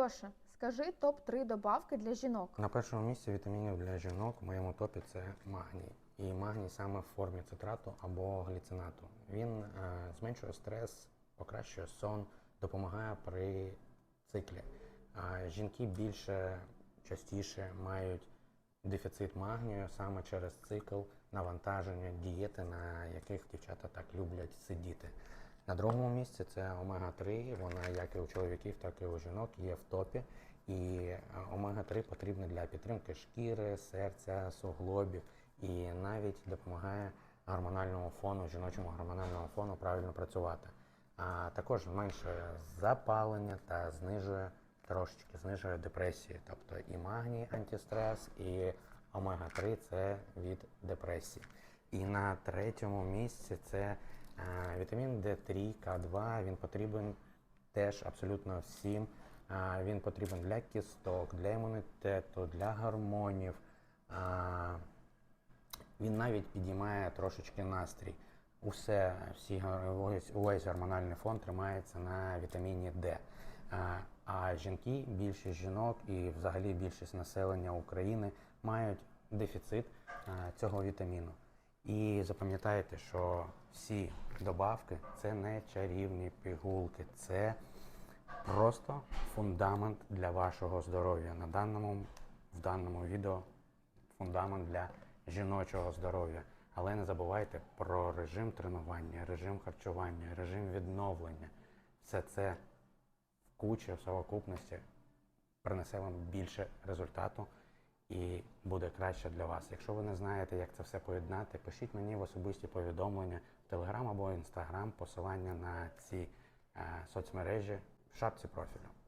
Альоша, скажи топ-3 добавки для жінок. На першому місці вітамінів для жінок в моєму топі це магній. І магній саме в формі цитрату або гліцинату. Він е, зменшує стрес, покращує сон, допомагає при циклі. А жінки більше частіше мають дефіцит магнію саме через цикл навантаження дієти, на яких дівчата так люблять сидіти. На другому місці це омега-3. Вона як і у чоловіків, так і у жінок є в топі. І е, омега-3 потрібна для підтримки шкіри, серця, суглобів і навіть допомагає гормональному фону, жіночому гормональному фону правильно працювати. А також зменшує запалення та знижує трошечки знижує депресію. Тобто і магній антистрес, і омега-3 це від депресії. І на третьому місці це вітамін D3, К2. Він потрібен теж абсолютно всім. Він потрібен для кісток, для імунітету, для гормонів. Він навіть підіймає трошечки настрій. Усе, всі, увесь, гормональний фон тримається на вітаміні. А, а жінки, більшість жінок і взагалі більшість населення України мають дефіцит цього вітаміну. І запам'ятайте, що всі добавки це не чарівні пігулки, це просто фундамент для вашого здоров'я. На даному, в даному відео фундамент для жіночого здоров'я. Але не забувайте про режим тренування, режим харчування, режим відновлення. Все це в кучі, в совокупності принесе вам більше результату і буде краще для вас. Якщо ви не знаєте, як це все поєднати, пишіть мені в особисті повідомлення в Telegram або Instagram, посилання на ці е, соцмережі в шапці профілю.